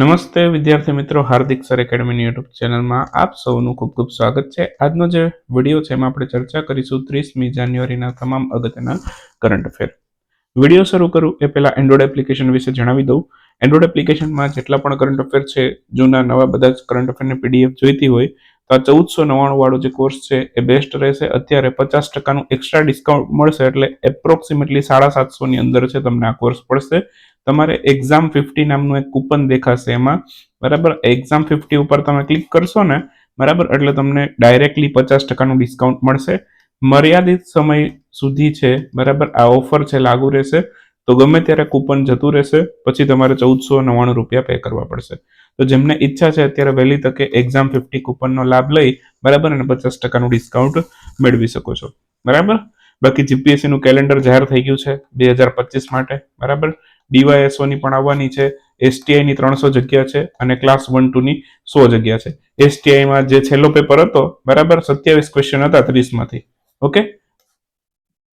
નમસ્તે વિદ્યાર્થી મિત્રો, હાર્દિક સર એકેડમીની યુટ્યુબ ચેનલમાં આપ સૌનું ખૂબ ખૂબ સ્વાગત છે. આજનો જે વીડિયો છે એમાં આપણે ચર્ચા કરીશું ત્રીસમી જાન્યુઆરીના તમામ અગત્યના કરંટ અફેર. વીડિયો શરૂ કરું, એ પહેલા એન્ડ્રોઇડ એપ્લિકેશન વિશે જણાવી દઉં. એન્ડ્રોઇડ એપ્લિકેશનમાં જેટલા પણ કરંટ અફેર છે, જૂના, નવા બધા જ કરંટ અફેરને પીડીએફ જોઈતી હોય તો આ ચૌદસો નવ્વાણું વાળો જે કોર્સ છે, એ બેસ્ટ રહેશે. અત્યારે પચાસ ટકાનું એક્સ્ટ્રા ડિસ્કાઉન્ટ મળશે એટલે એપ્રોક્સિમેટલી સાડા સાતસોની અંદર છે તમને આ કોર્સ પડશે. તમારે એક્ઝામ ફિફ્ટી નામનું એક કૂપન દેખાશે એમાં. બરાબર? એક્ઝામ ફિફ્ટી ઉપર તમે ક્લિક કરશો ને, બરાબર? એટલે તમને ડાયરેક્ટલી પચાસ ટકાનું ડિસ્કાઉન્ટ મળશે. મર્યાદિત સમય સુધી છે, બરાબર? આ ઓફર છે, લાગુ રહેશે. તો ગમે ત્યારે કૂપન જતું રહેશે, પછી તમારે ચૌદસો નવ્વાણું રૂપિયા પે કરવા પડશે. તો જેમને ઈચ્છા છે અત્યારે વહેલી તકે એક્ઝામ ફિફ્ટી કૂપનનો લાભ લઈ બરાબર અને પચાસ ટકાનું ડિસ્કાઉન્ટ મેળવી શકો છો. બરાબર? બાકી જીપીએસસી નું કેલેન્ડર જાહેર થઈ ગયું છે બે હજાર પચીસ માટે. બરાબર? ડીવાયએસઓ ની પણ આવવાની છે. એસટીઆઈ ની ત્રણસો જગ્યા છે અને ક્લાસ વન ટુ ની સો જગ્યા છે. એસટીઆઈ માં જે છેલ્લો પેપર હતો, બરાબર? સત્યાવીસ ક્વેશ્ચન હતા ત્રીસમાંથી ઓકે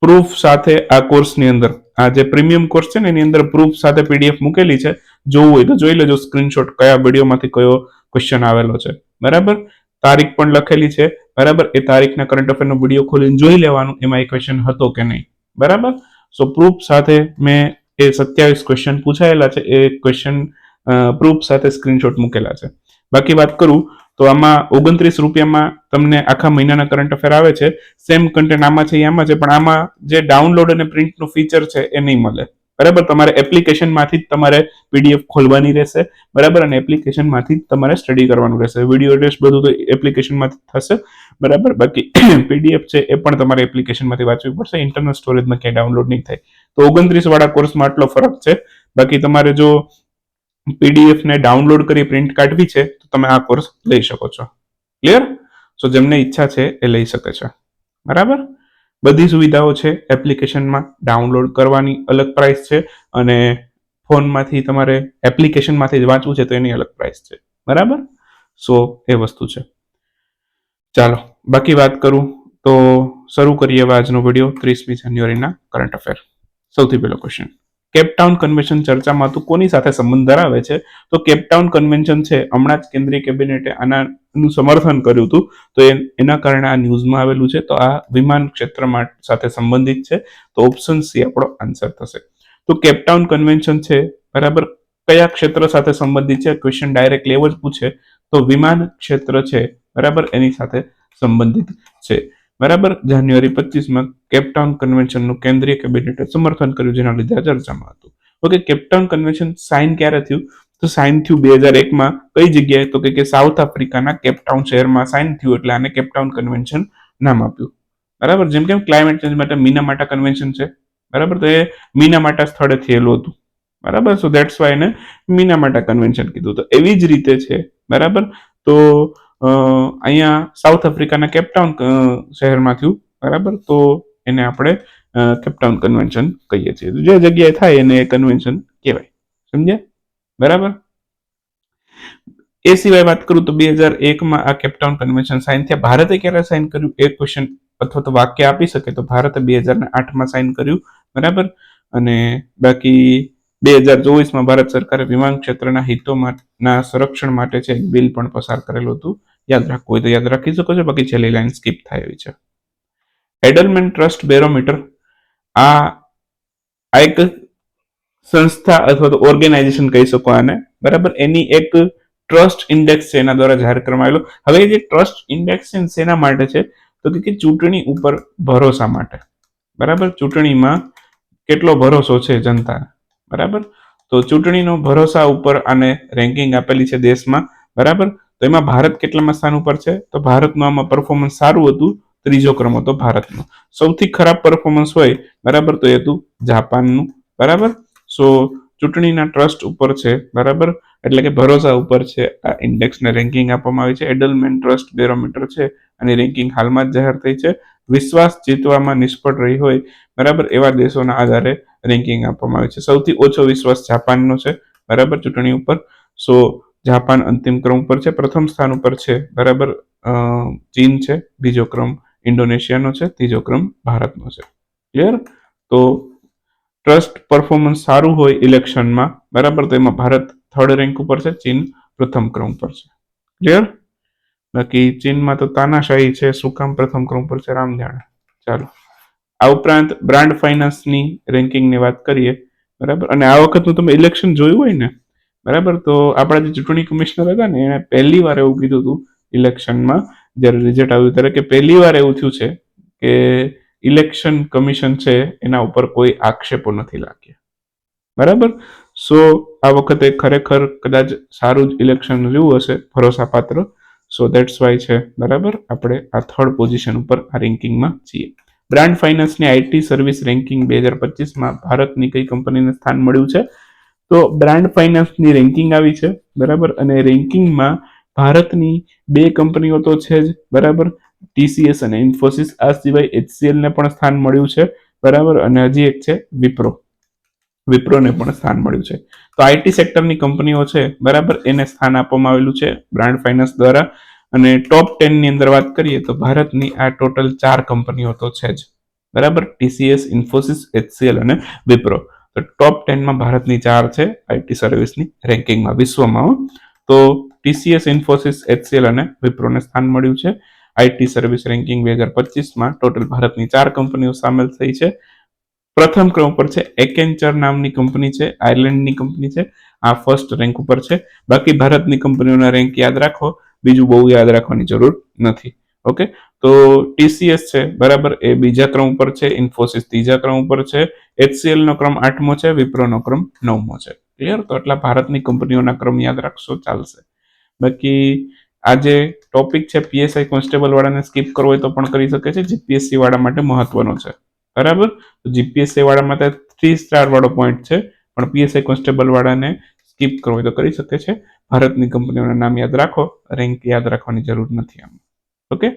પ્રૂફ સાથે આ કોર્સની અંદર. આ જે પ્રીમિયમ કોર્સ છે ને, એની અંદર પ્રૂફ સાથે પીડીએફ મૂકેલી છે. જોવું હોય તો જોઈ લેજો સ્ક્રીનશોટ કયા વિડીયોમાંથી કયો ક્વેશ્ચન આવેલો છે. બરાબર? તારીખ પણ લખેલી છે. બરાબર? એ તારીખના કરંટ અફેરનો વીડિયો ખોલીને જોઈ લેવાનું, એમાં એ ક્વેશ્ચન હતો કે નહીં. બરાબર? સો પ્રૂફ સાથે મેં એ સત્યાવીસ ક્વેશ્ચન પૂછાયેલા છે. એ ક્વેશ્ચન પ્રૂફ સાથે સ્ક્રીનશોટ મૂકેલા છે. બાકી વાત કરું તો આમાં ઓગણત્રીસ રૂપિયામાં તમને આખા મહિનાના કરંટ અફેર આવે છે. સેમ કન્ટેન્ટ આમાં છે આમાં છે, પણ આમાં જે ડાઉનલોડ અને પ્રિન્ટનું ફીચર છે, એ નહીં મળે. બરાબર? તમારે એપ્લિકેશનમાંથી જ તમારે પીડીએફ ખોલવાની રહેશે. બરાબર? અને એપ્લિકેશનમાંથી જ તમારે સ્ટડી કરવાનું રહેશે. વીડિયો ટેસ્ટ બધું તો એપ્લિકેશનમાંથી થશે. બરાબર? બાકી પીડીએફ છે, એ પણ તમારે એપ્લિકેશનમાંથી વાંચવી પડશે. ઇન્ટરનલ સ્ટોરેજમાં ક્યાંય ડાઉનલોડ નહીં થાય. તો ઓગણત્રીસ વાળા કોર્સમાં આટલો ફરક છે. બાકી તમારે જો પીડીએફ ને ડાઉનલોડ કરી પ્રિન્ટ કાઢવી છે, તો તમે આ કોર્સ લઈ શકો છો. ક્લિયર સો જેમને ઈચ્છા છે એ લઈ શકે છે. બરાબર? બધી સુવિધાઓ છે એપ્લિકેશનમાં ડાઉનલોડ કરવાની અલગ પ્રાઇસ છે અને ફોનમાંથી તમારે એપ્લિકેશનમાંથી જ વાંચવું છે તો એની અલગ પ્રાઇસ છે. બરાબર? સો એ વસ્તુ છે. ચાલો, બાકી વાત કરું તો શરૂ કરીએ આજનો વીડિયો ત્રીસમી જાન્યુઆરીના કરંટ અફેર સૌથી પહેલો ક્વેશ્ચન કેપટાઉન કન્વેન્શન ચર્ચામાં તો કોની સાથે સંબંધ ધરાવે છે? તો કેપટાઉન કન્વેન્શન છે, હમણાં જ કેન્દ્રીય કેબિનેટે આનાનું સમર્થન કર્યું હતું. તો એના કારણે આ ન્યૂઝમાં આવેલું છે. તો આ વિમાન ક્ષેત્ર સાથે સંબંધિત છે. તો ઓપ્શન સી આપણો આન્સર થશે. તો કેપટાઉન કન્વેન્શન છે, બરાબર? કયા ક્ષેત્ર સાથે સંબંધિત છે? ક્વેશ્ચન ડાયરેક્ટ એવો જ પૂછે. તો વિમાન ક્ષેત્ર છે, બરાબર? એની સાથે સંબંધિત છે. બરાબર? જાન્યુઆરી પચીસમાં કેપટાઉન કન્વેન્શનનું કેન્દ્રીય કેબિનેટે સમર્થન કર્યું, જેના લીધે આ ચર્ચામાં હતું. ઓકે, કેપટાઉન કન્વેન્શન સાઇન ક્યારે થયું? તો સાઇન થયું બે હજાર એકમાં. કઈ જગ્યાએ? તો કે સાઉથ આફ્રિકાના કેપટાઉન શહેરમાં સાઇન થયું એટલે આને કેપટાઉન કન્વેન્શન નામ આપ્યું. બરાબર? જેમ કે ક્લાઇમેટ ચેન્જ માટે મીનામાટા કન્વેન્શન છે. બરાબર? તો એ મીનામાટા સ્થળે થયેલું હતું. બરાબર? સો દેટ્સ વાય એને મીનામાટા કન્વેન્શન કીધું. તો એવી જ રીતે છે. બરાબર? તો અહીંયા સાઉથ આફ્રિકાના કેપટાઉન શહેરમાં થયું, બરાબર? તો એને આપણે કેપટાઉન કન્વેન્શન કહીએ છીએ. જે જગ્યાએ થાય એને કન્વેન્શન કહેવાય. સમજ્યા? બરાબર? એ સિવાય વાત કરું તો બે હજાર એકમાં આ કેપટાઉન કન્વેન્શન સાઇન થયા. ભારતે ક્યારે સાઇન કર્યું? એ ક્વેશ્ચન અથવા તો વાક્ય આપી શકે તો ભારતે બે હજાર આઠમાં સાઇન કર્યું. બરાબર? અને બાકી બે હજાર ચોવીસમાં ભારત સરકારે વિમાન ક્ષેત્રના હિતોના સંરક્ષણ માટે છે બિલ પણ પસાર કરેલું હતું. યાદ રાખવું હોય તો યાદ રાખી શકો છો. બાકી છેલ્લી લાઈન સ્કીપ થાય એવી છે. એડલમેન ટ્રસ્ટ બેરોમીટર આ આ એક સંસ્થા અથવા તો ઓર્ગેનાઇઝેશન કહી શકો આને. બરાબર? એની એક ટ્રસ્ટ ઇન્ડેક્સ છે એના દ્વારા જાહેર કરવામાં આવેલો. હવે જે ટ્રસ્ટ ઇન્ડેક્સ છે શેના માટે છે? તો કે ચૂંટણી ઉપર ભરોસા માટે. બરાબર? ચૂંટણીમાં કેટલો ભરોસો છે જનતાને. બરાબર? તો ચૂંટણીનો ભરોસા ઉપર આને રેન્કિંગ આપેલી છે દેશમાં. બરાબર? તો એમાં ભારત કેટલામાં સ્થાન ઉપર છે? તો ભારતનું આમાં પરફોર્મન્સ સારું હતું, ત્રીજો ક્રમ હતો ભારતનો. સૌથી ખરાબ પરફોર્મન્સ હોય, બરાબર, તો એ હતું જાપાનનું, બરાબર? સો, ચૂંટણીના ટ્રસ્ટ ઉપર છે, બરાબર? એટલે કે ભરોસા ઉપર છે, આ ઇન્ડેક્સને રેન્કિંગ આપવામાં આવી છે. એડલમેન ટ્રસ્ટ બેરોમીટર છે, અને રેન્કિંગ હાલમાં જ જાહેર થઈ છે. વિશ્વાસ જીતવામાં નિષ્ફળ રહી હોય, બરાબર? એવા દેશોના આધારે રેન્કિંગ આપવામાં આવે છે. સૌથી ઓછો વિશ્વાસ જાપાનનો છે, બરાબર? ચૂંટણી ઉપર. સો જાપાન અંતિમ ક્રમ ઉપર છે, પ્રથમ સ્થાન ઉપર છે, બરાબર ચીન છે, બીજો ક્રમ ઇન્ડોનેશિયાનો છે, ત્રીજો ક્રમ ભારતનો છે. ક્લિયર તો ટ્રસ્ટ પરફોર્મન્સ સારું હોય ઇલેક્શનમાં, બરાબર, તો એમાં ભારત થર્ડ રેન્ક ઉપર છે, ચીન પ્રથમ ક્રમ પર છે. ક્લિયર બાકી ચીનમાં તો તાનાશાહી છે, શું કામ પ્રથમ ક્રમ પર છે, રામ જાણે. ચાલો. આ ઉપરાંત બ્રાન્ડ ફાઇનાન્સની રેન્કિંગની વાત કરીએ, બરાબર? અને આ વખતનું તમે ઇલેક્શન જોયું હોય ને બરાબર? તો આપણા જે ચૂંટણી કમિશનર હતા ને, એણે પહેલી વાર એવું કીધું હતું ઇલેક્શનમાં, જ્યારે રિઝલ્ટ આવ્યું ત્યારે કે પહેલી વાર એવું થયું છે કે ઇલેક્શન કમિશન છે, એના ઉપર કોઈ આક્ષેપો નથી લાગ્યા. બરાબર? સો, આ વખતે ખરેખર કદાચ સારું જ ઇલેક્શન રહ્યું હશે, ભરોસાપાત્ર. સો દેટ્સ વાય છે. બરાબર? આપણે આ થર્ડ પોઝિશન ઉપર આ રેન્કિંગમાં છીએ. બ્રાન્ડ ફાઇનાન્સની આઈટી સર્વિસ રેન્કિંગ બે હજાર પચીસમાં ભારતની કઈ કંપનીને સ્થાન મળ્યું છે? તો બ્રાન્ડ ફાઇનાન્સની રેન્કિંગ આવી છે, બરાબર? અને રેન્કિંગમાં ભારતની બે કંપનીઓ તો છે જ, બરાબર? ટીસીએસ અને ઇન્ફોસિસ આ સિવાય એચસીએલને પણ સ્થાન મળ્યું છે, બરાબર? અને હજી એક છે વિપ્રો વિપ્રોને પણ સ્થાન મળ્યું છે. તો આઈટી સેક્ટરની કંપનીઓ છે, બરાબર? એને સ્થાન આપવામાં આવેલું છે બ્રાન્ડ ફાઇનાન્સ દ્વારા. અને ટોપ ટેનની અંદર વાત કરીએ તો ભારતની આ ટોટલ ચાર કંપનીઓ તો છે જ, બરાબર? ટીસીએસ ઇન્ફોસિસ એચસીએલ અને વિપ્રો તો ટોપ ટેનમાં ભારતની ચાર છે આઈટી સર્વિસની રેન્કિંગમાં વિશ્વમાં તો ટીસીએસ ઇન્ફોસિસ એચસીએલ અને વિપ્રોને સ્થાન મળ્યું છે. આઈટી સર્વિસ રેન્કિંગ બે હજાર પચીસમાં ટોટલ ભારતની ચાર કંપનીઓ સામેલ થઈ છે. પ્રથમ ક્રમ ઉપર છે એકેન્ચર નામની કંપની છે આયર્લેન્ડની કંપની છે. આ ફર્સ્ટ રેન્ક ઉપર છે. બાકી ભારતની કંપનીઓના રેન્ક યાદ રાખો, બીજું બહુ યાદ રાખવાની જરૂર નથી. ઓકે તો ટીસીએસ છે, બરાબર? એ બીજા ક્રમ ઉપર છે ઇન્ફોસિસ ત્રીજા ક્રમ ઉપર છે એચસીએલ નો ક્રમ આઠમો છે વિપ્રોનો ક્રમ નવમો છે. ક્લિયર તો એટલા ભારતની કંપનીઓના ક્રમ યાદ રાખશો, ચાલશે. બાકી આ જે ટોપિક છે પીએસઆઈ કોન્સ્ટેબલ વાળાને સ્કીપ કરવો હોય તો પણ કરી શકે છે જીપીએસસી વાળા માટે મહત્વનો છે. બરાબર? જીપીએસસી વાળા માટે થ્રી સ્ટાર વાળો પોઈન્ટ છે, પણ પીએસઆઈ કોન્સ્ટેબલ વાળાને સ્કીપ કરવો હોય તો કરી શકે છે. ભારતની કંપનીઓના નામ યાદ રાખો રેન્ક યાદ રાખવાની જરૂર નથી આમ. ઓકે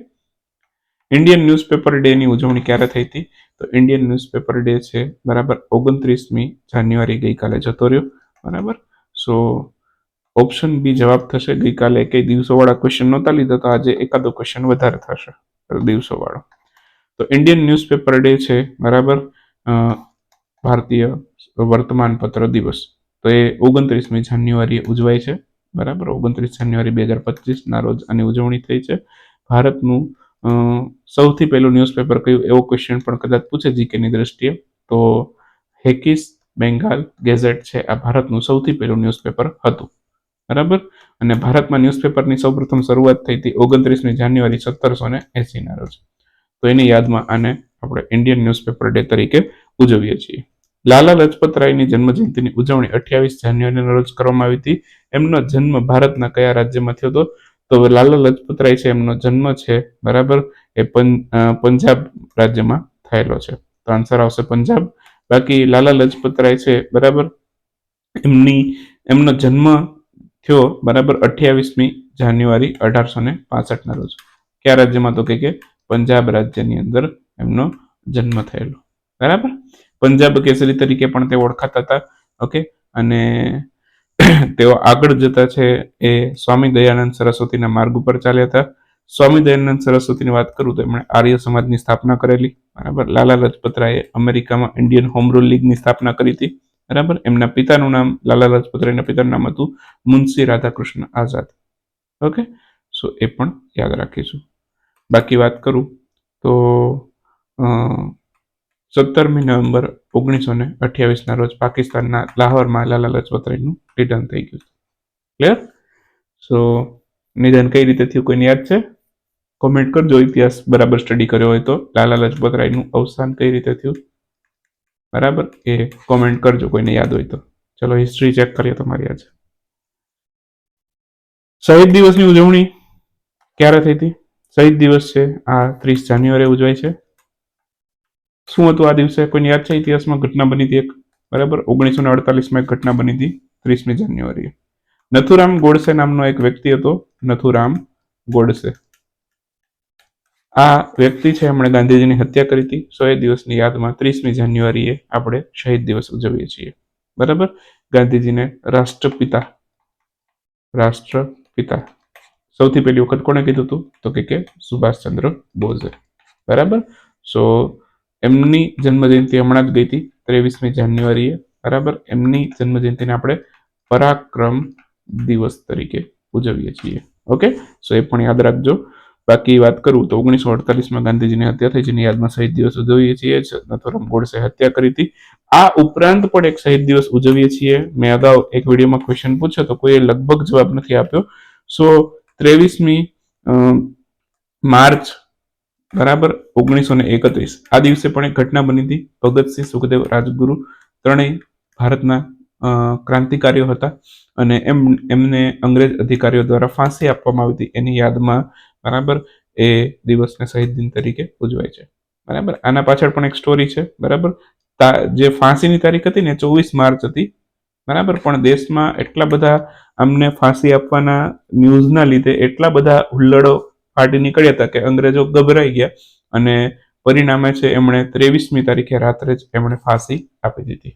ઇન્ડિયન ન્યૂઝપેપર ડેની ઉજવણી ક્યારે થઈ હતી? તો ઇન્ડિયન ન્યૂઝપેપર ડે છે, બરાબર, ઓગણત્રીસમી જાન્યુઆરી ગઈકાલે જતો રહ્યો, બરાબર? સો ઓપ્શન બી જવાબ થશે, ગઈકાલે કઈ દિવસોવાળા ક્વેશ્ચન નહોતા લીધા, તો આજે એકાદો ક્વેશ્ચન વધારે થશે દિવસોવાળો. તો ઇન્ડિયન ન્યૂઝપેપર ડે છે, બરાબર ભારતીય વર્તમાનપત્ર દિવસ. તો એ ઓગણત્રીસમી જાન્યુઆરીએ ઉજવાય છે, બરાબર? ઓગણત્રીસ જાન્યુઆરી બે હજાર પચીસના રોજ આની ઉજવણી થઈ છે. ભારતનું સૌથી પહેલું ન્યૂઝપેપર કયું એવો ક્વેશ્ચન પણ કદાચ પૂછે જીકેની દ્રષ્ટિએ, તો હેકિસ બેંગાલ ગેઝેટ છે, આ ભારતનું સૌથી પહેલું ન્યૂઝપેપર હતું. બરાબર? અને ભારતમાં ન્યૂઝપેપરની સૌપ્રથમ શરૂઆત થઈ હતી ઓગણત્રીસમી જાન્યુઆરી સત્તરસો ને એસીના રોજ. તો એની યાદમાં આને આપણે ઇન્ડિયન ન્યૂઝપેપર ડે તરીકે ઉજવીએ છીએ. લાલા લજપત રાયની જન્મજયંતિની ઉજવણી અઠ્યાવીસ જાન્યુઆરીના રોજ કરવામાં આવી હતી. એમનો જન્મ ભારતના કયા રાજ્યમાં થયો હતો? તો લાલા લજપત રાય છે, એમનો જન્મ છે, બરાબર? એ પંજાબ રાજ્યમાં થયેલો છે. તો આન્સર આવશે પંજાબ. બાકી લાલા લજપત રાય છે, બરાબર? એમની, એમનો જન્મ થયો, બરાબર, અઠ્યાવીસમી જાન્યુઆરી અઢારસો ને પાસઠના રોજ. કયા રાજ્યમાં તો કે પંજાબ રાજ્યની અંદર એમનો જન્મ થયેલો. બરાબર? પંજાબ કેસરી તરીકે પણ તે ઓળખાતા હતા, ઓકે? અને તેઓ આગળ જતા છે એ સ્વામી દયાનંદ સરસ્વતીના માર્ગ ઉપર ચાલ્યા હતા. સ્વામી દયાનંદ સરસ્વતીની વાત કરું તો એમણે આર્ય સમાજની સ્થાપના કરેલી, બરાબર? લાલા લજપતરાયે અમેરિકામાં ઇન્ડિયન હોમ રૂલ લીગની સ્થાપના કરી હતી, બરાબર? એમના પિતાનું નામ, લાલા લજપત રાયના પિતાનું નામ હતું મુનશી રાધાકૃષ્ણ આઝાદ. ઓકે? સો એ પણ યાદ રાખીશું. બાકી વાત કરું તો સત્તરમી નવેમ્બર ઓગણીસો ને અઠ્યાવીસના રોજ પાકિસ્તાનના લાહોરમાં લાલા લજપત રાયનું નિધન થઈ ગયું ક્લિયર સો નિધન કઈ રીતે થયું કોઈને યાદ છે? કોમેન્ટ કરજો, ઇતિહાસ બરાબર સ્ટડી કર્યો હોય તો. લાલા લજપત રાયનું અવસાન કઈ રીતે થયું? બરાબર? એ કોમેન્ટ કરજો કોઈને યાદ હોય તો. ચલો હિસ્ટ્રી ચેક કરીએ તમારી આજે. શહીદ દિવસની ઉજવણી ક્યારે થઈ હતી? શહીદ દિવસ છે, આ ત્રીસ જાન્યુઆરી ઉજવાય છે. શું હતું આ દિવસે? કોઈને યાદ છે? ઇતિહાસમાં ઘટના બની હતી એક? બરાબર? ઓગણીસો ને અડતાલીસમાં એક ઘટના બની હતી ત્રીસમી જાન્યુઆરીએ. નથુરામ ગોડસે નામનો એક વ્યક્તિ હતો. નથુરામ ગોડસે. આ વ્યક્તિ છે, એમણે ગાંધીજીની હત્યા કરી હતી. સો એ દિવસની યાદમાં ત્રીસમી જાન્યુઆરીએ આપણે શહીદ દિવસ ઉજવીએ છીએ. બરાબર? ગાંધીજીને રાષ્ટ્રપિતા. રાષ્ટ્રપિતા. સૌથી પહેલી વખત કોણે કીધું હતું? તો કે સુભાષચંદ્ર બોઝે. બરાબર? સો એમની જન્મજયંતિ હમણાં જ ગઈ હતી, ત્રેવીસમી જાન્યુઆરીએ. બરાબર? એમની જન્મજયંતિને આપણે પરાક્રમ દિવસ તરીકે ઉજવીએ છીએ. ઓકે? સો એ પણ યાદ રાખજો. બાકી વાત કરું તો ઓગણીસો અડતાલીસમાં ગાંધીજીની હત્યા થઈ, જેની યાદમાં શહીદ દિવસ ઉજવીએ છીએ. નથુરામ ગોડસે હત્યા કરી હતી. આ ઉપરાંત પણ એક શહીદ દિવસ ઉજવીએ છીએ. મેં અગાઉ એક વિડીયોમાં ક્વેશ્ચન પૂછ્યો તો કોઈએ લગભગ જવાબ નથી આપ્યો. સો ત્રેવીસમી માર્ચ બરાબર? ઓગણીસો ને એકત્રીસ. આ દિવસે પણ એક ઘટના બની હતી. ભગતસિંહ સુખદેવ રાજગુરુ ત્રણેય ભારતના ક્રાંતિકારીઓ હતા અને એમ, એમને અંગ્રેજ અધિકારીઓ દ્વારા ફાંસી આપવામાં આવી હતી. એની યાદમાં, બરાબર, એ દિવસને શહીદ દિન તરીકે ઉજવાય છે. બરાબર? આના પાછળ પણ એક સ્ટોરી છે. બરાબર? જે ફાંસીની તારીખ હતી ને ચોવીસ માર્ચ હતી. બરાબર? પણ દેશમાં એટલા બધા અમને ફાંસી આપવાના ન્યૂઝના લીધે એટલા બધા હુલ્લડો ફાટી નીકળ્યા હતા કે અંગ્રેજો ગભરાઈ ગયા અને પરિણામે છે એમણે ત્રેવીસમી તારીખે રાત્રે જ એમણે ફાંસી આપી દીધી.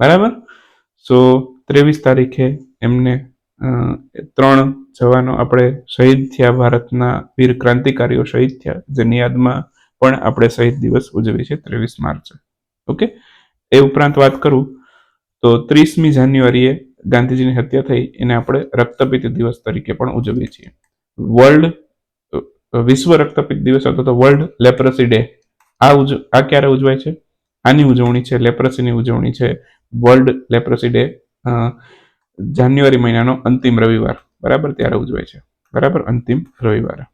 બરાબર? સો ત્રેવીસ તારીખે એમને ત્રણ જવાનો આપણે શહીદ થયા, ભારતના વીર ક્રાંતિકારીઓ શહીદ થયા, જેની યાદમાં પણ આપણે શહીદ દિવસ ઉજવીએ છીએ ત્રેવીસ માર્ચે. ઓકે એ ઉપરાંત વાત કરું, તો ત્રીસમી જાન્યુઆરીએ ગાંધીજીની હત્યા થઈ, એને આપણે રક્તપિત દિવસ તરીકે પણ ઉજવીએ છીએ. વર્લ્ડ વિશ્વ રક્તપિત દિવસ અથવા તો વર્લ્ડ લેપ્રસી ડે આ ઉજ, આ ક્યારે ઉજવાય છે? આની ઉજવણી છે લેપ્રસીની ઉજવણી છે વર્લ્ડ લેપ્રસી ડે જાન્યુઆરી મહિનાનો અંતિમ રવિવાર. બરાબર? ત્યારે ઉજવાય છે. બરાબર? અંતિમ રવિવારે.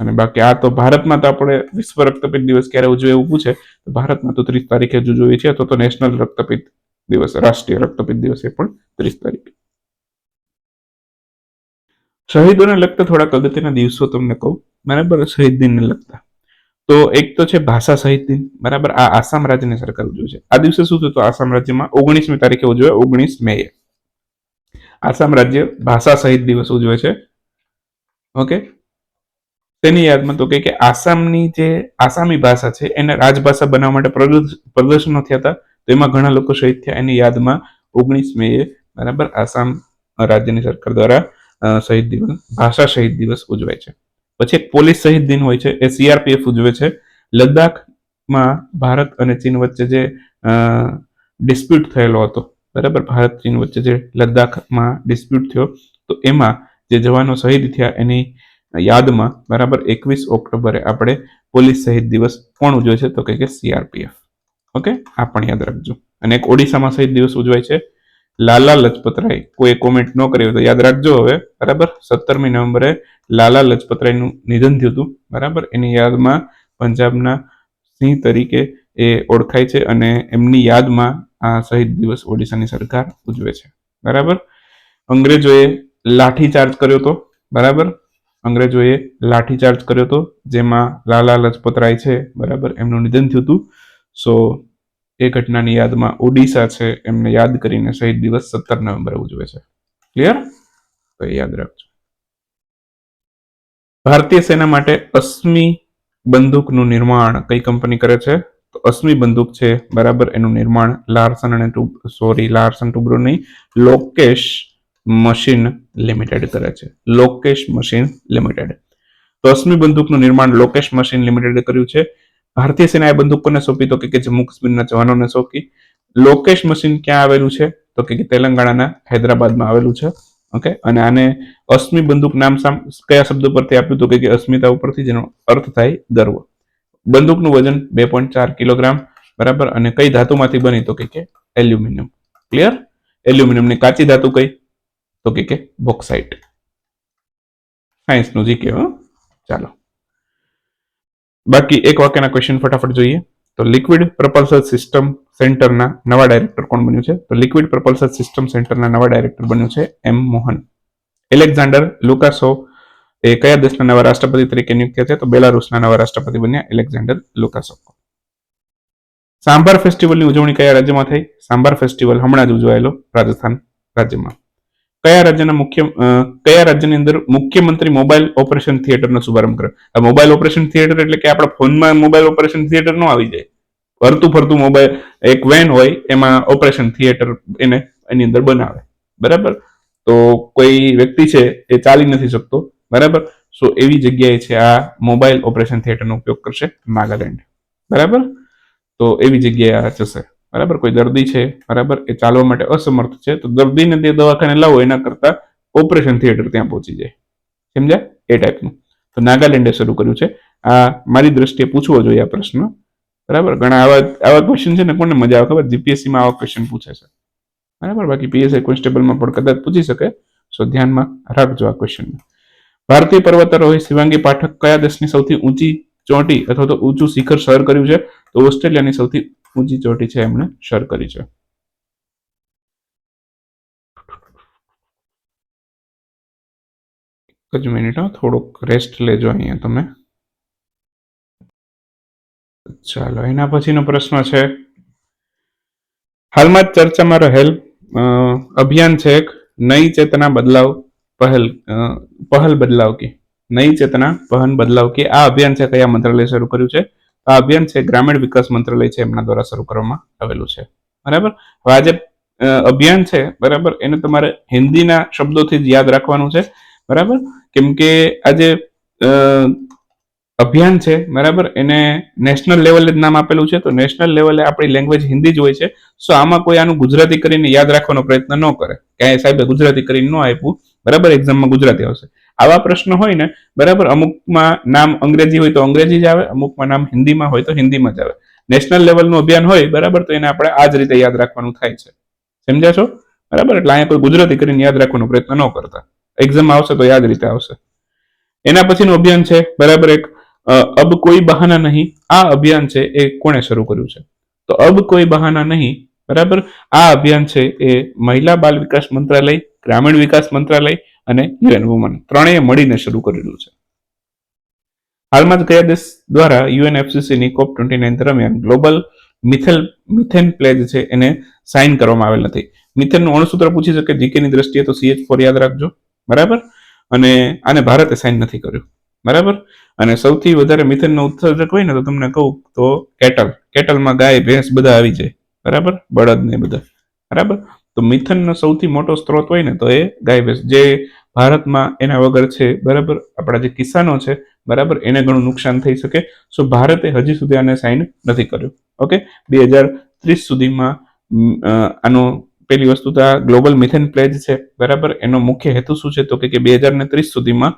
અને બાકી આ તો ભારતમાં તો આપણે વિશ્વ રક્તપિત દિવસ ક્યારે ઉજવે એવું પૂછે? તો ભારતમાં તો ત્રીસ તારીખે જ ઉજવીએ છીએ, તો નેશનલ રક્તપિત દિવસ, રાષ્ટ્રીય રક્તપિત દિવસ પણ ત્રીસ તારીખે. શહીદોને લગતા થોડાક અગત્યના દિવસો તમને કહું. બરાબર? શહીદ દિનને લગતા. તો એક તો છે ભાષા શહીદ દિન બરાબર? આ આસામ રાજ્યની સરકાર ઉજવે છે. આ દિવસે શું થયું આસામ રાજ્યમાં ઓગણીસમી તારીખે ઉજવે ઓગણીસ મે આસામ રાજ્ય ભાષા શહીદ દિવસ ઉજવે છે. ઓકે? તેની યાદમાં તો કે આસામની જે આસામી ભાષા છે, એને રાજભાષા બનાવવા માટે પ્રદર્શનો થયા હતા. તો એમાં ઘણા લોકો શહીદ થયા. એની યાદમાં ઓગણીસ મે બરાબર આસામ રાજ્યની સરકાર દ્વારા શહીદ દિવસ, ભાષા શહીદ દિવસ ઉજવાય છે. પછી પોલીસ શહીદ દિન હોય છે, એ સીઆરપીએફ ઉજવે છે. લદ્દાખમાં ભારત અને ચીન વચ્ચે જે ડિસ્પ્યુટ થયેલો હતો, બરાબર? ભારત, ચીન વચ્ચે જે લદ્દાખમાં ડિસ્પ્યુટ થયો, તો એમાં જે જવાનો શહીદ થયા એની યાદમાં, બરાબર, એકવીસ ઓક્ટોબરે આપણે પોલીસ શહીદ દિવસ કોણ ઉજવે છે, તો કે સીઆરપીએફ ઓકે? આ પણ યાદ રાખજો. અને એક ઓડિશામાં શહીદ દિવસ ઉજવાય છે લાલા લજપતરાય. કોઈ કોમેન્ટ ન કરી તો યાદ રાખજો હવે, બરાબર? સત્તરમી નવેમ્બરે લાલા લજપતરાયનું નિધન થયું હતું, બરાબર? એની યાદમાં પંજાબના સિંહ તરીકે એ ઓળખાય છે અને એમની યાદમાં આ શહીદ દિવસ ઓડિશાની સરકાર ઉજવે છે, બરાબર? અંગ્રેજોએ લાઠીચાર્જ કર્યો હતો, બરાબર? અંગ્રેજોએ લાઠીચાર્જ કર્યો હતો, જેમાં લાલા લજપતરાય છે, બરાબર? એમનું નિધન થયું હતું. સો એ ઘટનાની યાદમાં ઓડિશા છે, એમને યાદ કરીને શહીદ દિવસ સત્તર નવેમ્બરે ઉજવે છે. ક્લિયર તો યાદ રાખજો. ભારતીય સેના માટે અશ્મિ બંદૂકનું નિર્માણ કઈ કંપની કરે છે? તો અશ્મિ બંદૂક છે, બરાબર, એનું નિર્માણ લાર્સન અને સોરી, લાર્સન ટુબ્રો નહીં, લોકેશ મશીન લિમિટેડ કરે છે. Lokesh machine limited. તો અશ્મિ બંદૂકનું નિર્માણ લોકેશ મશીન લિમિટેડે કર્યું છે. ભારતીય સેનાએ બંદૂક કોને સોંપી? તો કે જમ્મુ કાશ્મીરના જવાનોને સોંપી. લોકેશ મશીન ક્યાં આવેલું છે? તો કે તેલંગાણાના હૈદરાબાદમાં આવેલું છે. ઓકે? અને આને અશ્મિ બંદૂક નામ સામ, કયા શબ્દ પરથી આપ્યું તો કે અસ્મિતા ઉપરથી, જેનો અર્થ થાય ગર્વ. બંદૂકનું વજન બે પોઈન્ટ ચાર કિલોગ્રામ, બરાબર? અને કઈ ધાતુમાંથી બની? તો કે એલ્યુમિનિયમ. ક્લિયર? એલ્યુમિનિયમની કાચી ધાતુ કઈ? તો કે બોક્સાઇટ. સાયન્સનું જીકે ચાલો. બાકી એક વાક્યના ક્વેશ્ચન ફટાફટ જોઈએ. તો લિક્વિડ પ્રપલ્સર સિસ્ટમ સેન્ટરના નવા ડાયરેક્ટર કોણ બન્યું છે? તો લિક્વિડ પ્રપલ્સર સિસ્ટમ સેન્ટરના નવા ડાયરેક્ટર બન્યું છે એમ મોહન. એલેક્ઝાન્ડર લુકાસો એ કયા દેશના નવા રાષ્ટ્રપતિ તરીકે નિયુક્ત થયા તો બેલારુસના નવા રાષ્ટ્રપતિ બન્યા એલેક્ઝાન્ડર લુકાસો. સાંભાર ફેસ્ટિવલની ઉજવણી કયા રાજ્યમાં થઈ? સાંભાર ફેસ્ટિવલ હમણાં જ ઉજવાયેલો રાજસ્થાન રાજ્યમાં. કયા રાજ્યના મુખ્ય કયા રાજ્યની અંદર મુખ્યમંત્રી મોબાઈલ ઓપરેશન થિયેટરનો શુભારંભ કર્યો? આ મોબાઈલ ઓપરેશન થિયેટર એટલે કે આપણા ફોનમાં મોબાઈલ ઓપરેશન થિયેટર નો આવી જાય. ફરતું ફરતું મોબાઈલ, એક વેન હોય, એમાં ઓપરેશન થિયેટર એને એની અંદર બનાવે. બરાબર? તો કોઈ વ્યક્તિ છે, એ ચાલી નથી શકતો. બરાબર? સો એવી જગ્યાએ છે, આ મોબાઈલ ઓપરેશન થિયેટરનો ઉપયોગ કરશે નાગાલેન્ડ. બરાબર? તો એવી જગ્યાએ આ જશે. બરાબર? કોઈ દર્દી છે, બરાબર? એ ચાલવા માટે અસમર્થ છે, તો દર્દીને તે દવાખાને લાવો, એના કરતા ઓપરેશન થિયેટર ત્યાં પહોંચી જાય. સમજ્યા? એ ટાઈપનું. તો નાગાલેન્ડે શરૂ કર્યું છે. આ મારી દ્રષ્ટિએ પૂછવો જોઈએ આ પ્રશ્ન. બરાબર? ઘણા આવા આવા ક્વેશ્ચન છે ને કોને મજા આવે ખબર? જીપીએસસીમાં આવા ક્વેશ્ચન પૂછે છે. બરાબર? બાકી પીએસઆઈ કોન્સ્ટેબલમાં પણ કદાચ પૂછી શકે. સો ધ્યાનમાં રાખજો આ ક્વેશ્ચન ભારતીય પર્વતારોહી શિવાંગી પાઠક કયા દેશની સૌથી ઊંચી ચોટી અથવા તો ઊંચું શિખર સર કર્યું છે? તો ઓસ્ટ્રેલિયાની સૌથી ઊંચી ચોટી છે, એમણે સર કરી છે. એક જ મિનિટ થોડોક રેસ્ટ લેજો અહીંયા તમે. ચાલો, એના પછીનો પ્રશ્ન છે. હાલમાં જ ચર્ચામાં રહેલ અભિયાન છે એક, નઈ ચેતના બદલાવ પહેલ પહલ બદલાવ કી, નઈ ચેતના પહન બદલાવ કી. આ અભિયાન છે, કયા મંત્રાલય શરૂ કર્યું છે? આ અભિયાન છે, ગ્રામીણ વિકાસ મંત્રાલય છે, એમના દ્વારા શરૂ કરવામાં આવેલું છે. બરાબર? હવે આ જે અભિયાન છે, બરાબર, એને તમારે હિન્દીના શબ્દોથી જ યાદ રાખવાનું છે, બરાબર? કેમ કે આ જે અભિયાન છે, બરાબર, એને નેશનલ લેવલે જ નામ આપેલું છે, તો નેશનલ લેવલે આપણી લેંગ્વેજ હિન્દી જ હોય છે, સો આમાં કોઈ આનું ગુજરાતી કરીને યાદ રાખવાનો પ્રયત્ન ન કરે. ક્યાંય સાહેબે ગુજરાતી કરીને ન આપ્યું, બરાબર? એક્ઝામમાં ગુજરાતી આવશે. આવા પ્રશ્ન હોય ને, બરાબર, અમુકમાં નામ અંગ્રેજી હોય તો અંગ્રેજી જ આવે, અમુકમાં નામ હિન્દીમાં હોય તો હિન્દીમાં જ આવે. નેશનલ લેવલનું અભિયાન હોય, બરાબર, તો એને આપણે આ જ રીતે યાદ રાખવાનું થાય છે. સમજ્યા છો? બરાબર, એટલે અહીંયા કોઈ ગુજરાતી કરીને યાદ રાખવાનો પ્રયત્ન ન કરતા. એક્ઝામ આવશે તો યાદ રીતે આવશે. એના પછીનું અભિયાન છે, બરાબર, એક અબ કોઈ બહાના નહીં. આ અભિયાન છે, એ કોણે શરૂ કર્યું છે? તો અબ કોઈ બહાના નહીં, બરાબર, આ અભિયાન છે, એ મહિલા બાલ વિકાસ મંત્રાલય, ગ્રામીણ વિકાસ મંત્રાલય અને યુએન વુમન ત્રણેય મળીને શરૂ કરેલું છે. હાલમાં જ કયા દેશ દ્વારા યુએન એફસીસીની કોપ ટ્વેન્ટી નાઇન દરમિયાન ગ્લોબલ મિથેલ, મિથેન પ્લેજ છે એને સાઇન કરવામાં આવેલ નથી. મિથેનનું અણુસૂત્ર પૂછી શકે, જીકેની દ્રષ્ટિએ તો સીએચ ફોર યાદ રાખજો. બરાબર? અને આને ભારતે સાઇન નથી કર્યું. બરાબર? અને સૌથી વધારે મિથેનનો ઉત્સર્જક હોય ને તો તમને કહું તો કેટલ. કેટલમાં ગાય, ભેંસ બધા આવી જાય. બરાબર? બળદ ને બધા. બરાબર? તો મિથનનો સૌથી મોટો સ્ત્રોત હોય ને તો એ ગાય, ભેંસ. જે ભારતમાં એના વગર છે, બરાબર? આપણા જે કિસાનો છે, બરાબર? એને ઘણું નુકસાન થઈ શકે. સો ભારતે હજી સુધી આને સાઇન નથી કર્યું. ઓકે બે હજાર ત્રીસ સુધીમાં આનો પેલી વસ્તુ તો આ ગ્લોબલ મિથેન પ્લેજ છે, બરાબર? એનો મુખ્ય હેતુ શું છે? તો કે બે હજાર ને ત્રીસ સુધીમાં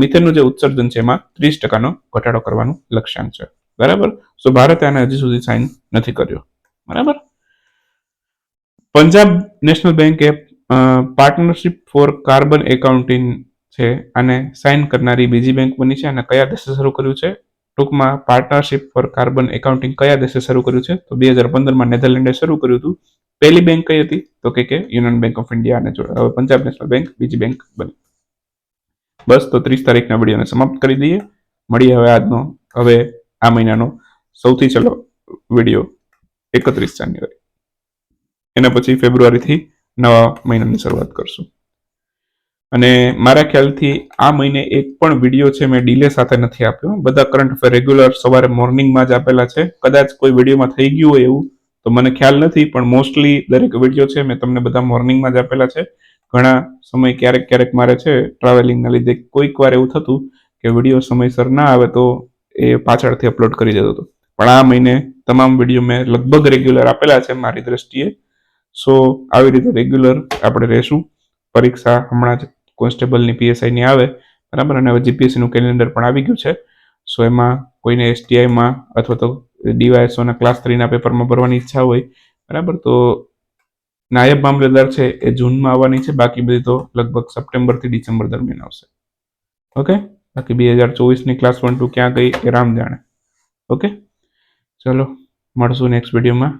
મિથેનનું જે ઉત્સર્જન છે, એમાં ત્રીસ ટકાનો ઘટાડો કરવાનું લક્ષ્યાંક છે. બરાબર? સો ભારતે આને હજી સુધી સાઇન નથી કર્યો. બરાબર? પંજાબ નેશનલ બેંકે પાર્ટનરશિપ ફોર કાર્બન એકાઉન્ટિંગ છે આને સાઇન કરનારી બીજી બેંક બની છે અને કયા દેશે શરૂ કર્યું છે? ટૂંકમાં પાર્ટનરશિપ ફોર કાર્બન એકાઉન્ટિંગ કયા દેશે શરૂ કર્યું છે? તો બે હજાર પંદરમાં નેધરલેન્ડે શરૂ કર્યું હતું. પહેલી બેંક કઈ હતી? તો કે કે યુનિયન બેંક ઓફ ઇન્ડિયા અને હવે પંજાબ નેશનલ બેંક બીજી બેંક બની. બસ, તો ત્રીસ તારીખના વિડીયોને સમાપ્ત કરી દઈએ. મળીએ હવે આજનો, હવે આ મહિનાનો સૌથી છેલ્લો વીડિયો એકત્રીસ જાન્યુઆરી. એના પછી ફેબ્રુઆરીથી નવા મહિનાની શરૂઆત કરશું. અને મારા ખ્યાલથી આ મહિને એક પણ વીડિયો છે મેં ડીલે સાથે નથી આપ્યો. બધા કરંટ અફેર રેગ્યુલર સવારે મોર્નિંગમાં જ આપેલા છે. કદાચ કોઈ વિડીયોમાં થઈ ગયું હોય એવું, તો મને ખ્યાલ નથી, પણ મોસ્ટલી દરેક વીડિયો છે મેં તમને બધા મોર્નિંગમાં જ આપેલા છે. ઘણા સમય ક્યારેક ક્યારેક મારે છે ટ્રાવેલિંગના લીધે કોઈક વાર એવું થતું કે વીડિયો સમયસર ના આવે તો એ પાછળથી અપલોડ કરી દેતો હતો. પણ આ મહિને તમામ વીડિયો મેં લગભગ રેગ્યુલર આપેલા છે મારી દ્રષ્ટિએ. સો આવી રીતે રેગ્યુલર આપણે રહેશું પરીક્ષા હમણાં જ કોન્સ્ટેબલની પીએસઆઈની આવે, બરાબર? અને હવે જીપીએસસીનું કેલેન્ડર પણ આવી ગયું છે. સો એમાં કોઈને એસટીઆઈમાં અથવા તો ડીવાયએસઓના ક્લાસ થ્રીના પેપરમાં ભરવાની ઈચ્છા હોય, બરાબર? તો નાયબ મામલેદાર છે એ જૂનમાં આવવાની છે. બાકી બધી તો લગભગ સપ્ટેમ્બરથી ડિસેમ્બર દરમિયાન આવશે. ઓકે? બાકી બે હજાર ચોવીસની ક્લાસ વન ટુ ક્યાં ગઈ એ રામ જાણે. ઓકે? ચલો, મળશું નેક્સ્ટ વિડીયોમાં.